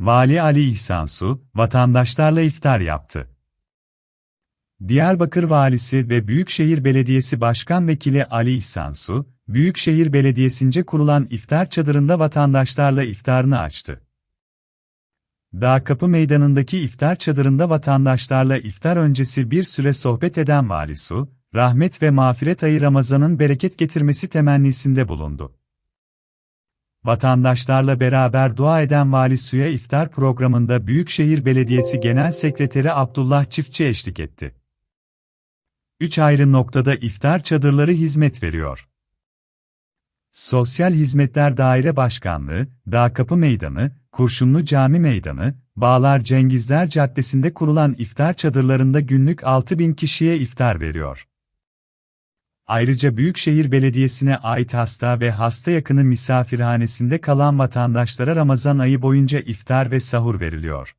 Vali Ali İhsansu, vatandaşlarla iftar yaptı. Diyarbakır Valisi ve Büyükşehir Belediyesi Başkan Vekili Ali İhsansu, Büyükşehir Belediyesi'nce kurulan iftar çadırında vatandaşlarla iftarını açtı. Dağ Kapı Meydanı'ndaki iftar çadırında vatandaşlarla iftar öncesi bir süre sohbet eden Vali Su, rahmet ve mağfiret ayı Ramazan'ın bereket getirmesi temennisinde bulundu. Vatandaşlarla beraber dua eden Vali Su'ya iftar programında Büyükşehir Belediyesi Genel Sekreteri Abdullah Çiftçi eşlik etti. Üç ayrı noktada iftar çadırları hizmet veriyor. Sosyal Hizmetler Daire Başkanlığı, Dağ Kapı Meydanı, Kurşunlu Cami Meydanı, Bağlar Cengizler Caddesi'nde kurulan iftar çadırlarında günlük 6000 kişiye iftar veriyor. Ayrıca Büyükşehir Belediyesi'ne ait hasta ve hasta yakını misafirhanesinde kalan vatandaşlara Ramazan ayı boyunca iftar ve sahur veriliyor.